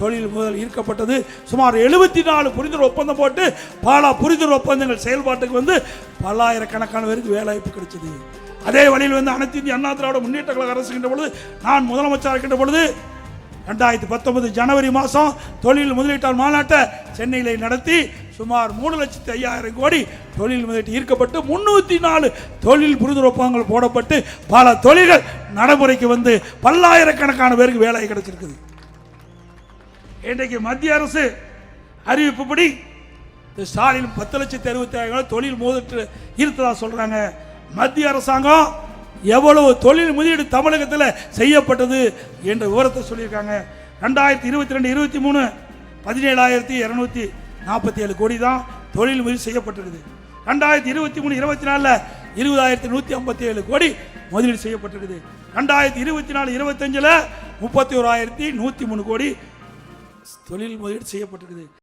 தொழில் முதல் ஈர்க்கப்பட்டது. சுமார் எழுபத்தி நாலு புரிந்துணர்வு ஒப்பந்தம் போட்டு பல புரிந்துணர்வு ஒப்பந்தங்கள் செயல்பாட்டுக்கு வந்து பல்லாயிரக்கணக்கான பேருக்கு வேலைவாய்ப்பு கிடைச்சது. அதே வழியில் வந்து அனைத்து இந்திய அண்ணா திராவிட முன்னேற்ற கழக அரசு இருக்கின்ற பொழுது நான் முதலமைச்சராக இருக்கின்ற பொழுது ரெண்டாயிரத்தி பத்தொன்பது ஜனவரி மாதம் தொழில் முதலீட்டாளர் மாநாட்டை சென்னையில் நடத்தி சுமார் மூணு லட்சத்தி ஐயாயிரம் கோடி தொழில் முதலீட்டு ஈர்க்கப்பட்டு முன்னூற்றி நாலு தொழில் புரிந்துணர்வு ஒப்பந்தங்கள் போடப்பட்டு பல தொழில்கள் நடைமுறைக்கு வந்து பல்லாயிரக்கணக்கான பேருக்கு வேலை கிடைச்சிருக்குது. இன்றைக்கு மத்திய அரசு அறிவிப்புப்படி இந்த ஸ்டாலின் பத்து லட்சத்தி அறுபத்தி ஆயிரம் தொழில் முதலீட்டு ஈர்த்ததா சொல்றாங்க. மத்திய அரசாங்கம் எவ்வளவு தொழில் முதலீடு தமிழகத்தில் செய்யப்பட்டது என்ற விவரத்தை சொல்லியிருக்காங்க. ரெண்டாயிரத்தி இருபத்தி ரெண்டு இருபத்தி மூணு பதினேழாயிரத்தி இரநூத்தி நாற்பத்தி ஏழு கோடி தான் தொழில் முதலீடு செய்யப்பட்டிருக்குது. ரெண்டாயிரத்தி இருபத்தி மூணு இருபத்தி நாலில் இருபதாயிரத்தி நூற்றி ஐம்பத்தி ஏழு கோடி முதலீடு செய்யப்பட்டிருக்குது. ரெண்டாயிரத்தி இருபத்தி நாலு இருபத்தஞ்சில் முப்பத்தி ஓராயிரத்தி நூற்றி மூணு கோடி தொழில் முதலீடு செய்யப்பட்டிருக்குது.